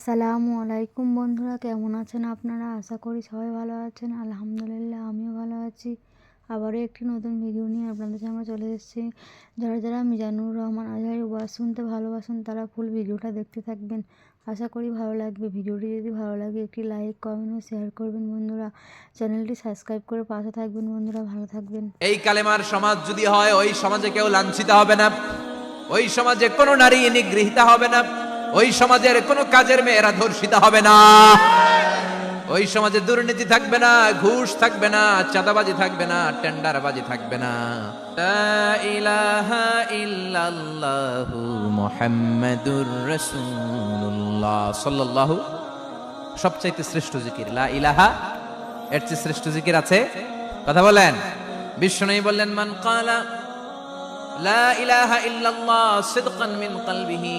আসসালামু আলাইকুম বন্ধুরা, কেমন আছেন আপনারা? আশা করি সবাই ভালো আছেন। আলহামদুলিল্লাহ, আমিও ভালো আছি। আবারও একটি নতুন ভিডিও নিয়ে আপনাদের সামনে চলে এসেছি। যারা যারা মিজানুর রহমান আজহারি ওয়াজ শুনতে ভালোবাসেন, তারা ফুল ভিডিওটা দেখতে থাকবেন। আশা করি ভালো লাগবে। ভিডিওটি যদি ভালো লাগে, একটি লাইক কমেন্ট ও শেয়ার করবেন বন্ধুরা। চ্যানেলটি সাবস্ক্রাইব করে পাশে থাকবেন বন্ধুরা। ভালো থাকবেন। এই কালেমার সমাজ যদি হয়, ওই সমাজে কেউ লাঞ্ছিত হবে না। ওই সমাজে কোনো নারী নিগৃহীত হবে না। ওই সমাজের কোনো কাজের মেয়েরা ধর্ষিত হবে না। ওই সমাজে দুর্নীতি থাকবে না, ঘুষ থাকবে না, চাঁদাবাজি থাকবে না, টেন্ডারবাজি থাকবে না। ইলাহা ইল্লাল্লাহু মুহাম্মাদুর রাসূলুল্লাহ সাল্লাল্লাহু। সবচাইতে শ্রেষ্ঠ জিকির, লা ইলাহা, এর চেয়ে শ্রেষ্ঠ জিকির আছে, কথা বলেন। বিষ্ণু বললেন, মান কালা, লা ইলাহা ইল্লাল্লাহ সিদকান মিন কলবিহি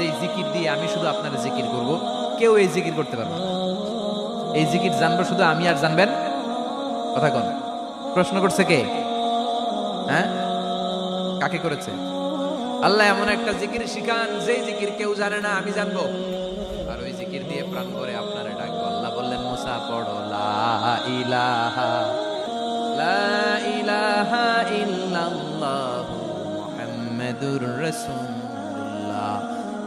যে এই জিকির দিয়ে আমি শুধু আপনার জিকির করব, কেউ এই জিকির করতে পারবে এই জিকির জানব শুধু আমি আর জানবেন? কথা কোন। প্রশ্ন করছে কে? হ্যাঁ? কাকে করেছে? আল্লাহ এমন একটা জিকির শিখান, যেই জিকির কেউ জানে না, আমি জানব। আর ওই জিকির দিয়ে প্রাণ করে আপনারে ডাকবো। আল্লাহ বললেন, মুসা, পড়ো। লা ইলাহা লা ইলাহা ইল্লাল্লাহু মুহাম্মাদুর রাসূলুল্লাহ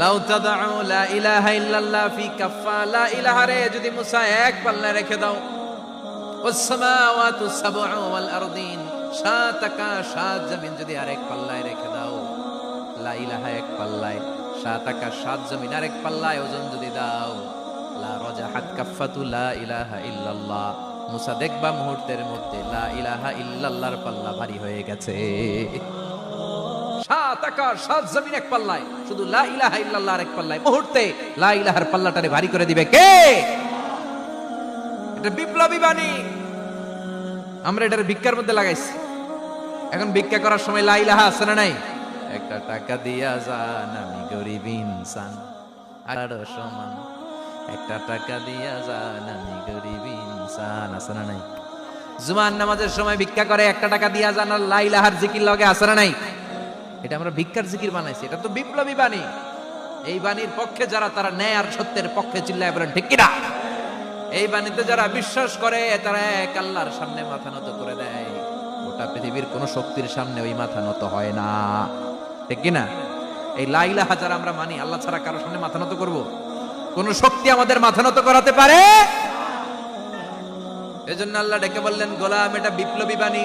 লাউ লা ইলাহা ফি লা যদি মুসা এক রেখে দাও। সাত জমিন যদি আরেক পাল্লায় রেখে দাও। লা ইলাহা এক পাল্লায় সাত জমিন আরেক ওজন যদি দাও। লা লা ইলাহা দেখবা মুহূর্তের মধ্যে লা ইলাহা ইল্লাল্লাহর পাল্লা ভারী হয়ে গেছে। সাত আকাশ সাত জমিন এক পাল্লায়। শুধু লা ইলাহা ইল্লাল্লাহর এক পাল্লায়। মুহূর্তে লা ইলাহার পাল্লাটারে ভারী করে দিবে কে? এটা বিপ্লবী বাণী। আমরা এটার ভিক্ষার মধ্যে লাগাইছি। এখন ভিক্ষা করার সময় লা ইলাহা আছে না নাই? একটা টাকা দিয়া যান, আমি গরিব ইনসান। আরও সমান। একটা টাকা দিয়া যান, আমি গরিব ইনসান। আছে না নাই? জুমান নামাজের সময় ভিক্ষা করে, একটা টাকা দিয়া যান, আর লা ইলাহার জিকির লগে না নাই? এটা আমরা ভিক্ষার জিকির বানাইছি, এটা তো বিপ্লবী বাণী। এই বাণীর পক্ষে যারা তারা ন্যায় আর সত্যের পক্ষে চিল্লায় বলেন, ঠিক কিনা? এই বাণীতে যারা বিশ্বাস করে, তারা এক আল্লাহর সামনে মাথা নত করে দেয়। গোটা পৃথিবীর কোন শক্তির সামনে ওই মাথা নত হয় না। ঠিক কিনা? এই লাইলা হাজার আমরা মানি, আল্লাহ ছাড়া কারোর সামনে মাথা নত করব? কোন শক্তি আমাদের মাথা নত করাতে পারে? এজন্য আল্লাহ ডেকে বললেন, গোলাম, এটা বিপ্লবী বাণী।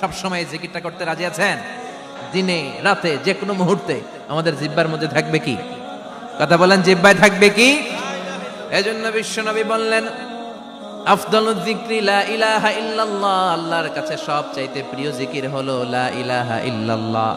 সব সময় জিকিরটা করতে রাজি আছেন? দিনে, রাতে যে কোনো মুহূর্তে। আমাদের জিব্বার মধ্যে থাকবে কি? কথা বলেন, জিব্বায় থাকবে কি? এজন্য বিশ্বনবী বললেন লা ইলাহা ইল্লাল্লাহ। আল্লাহর কাছে সব চাইতে প্রিয় জিকির হলো লা ইলাহা ইল্লাল্লাহ।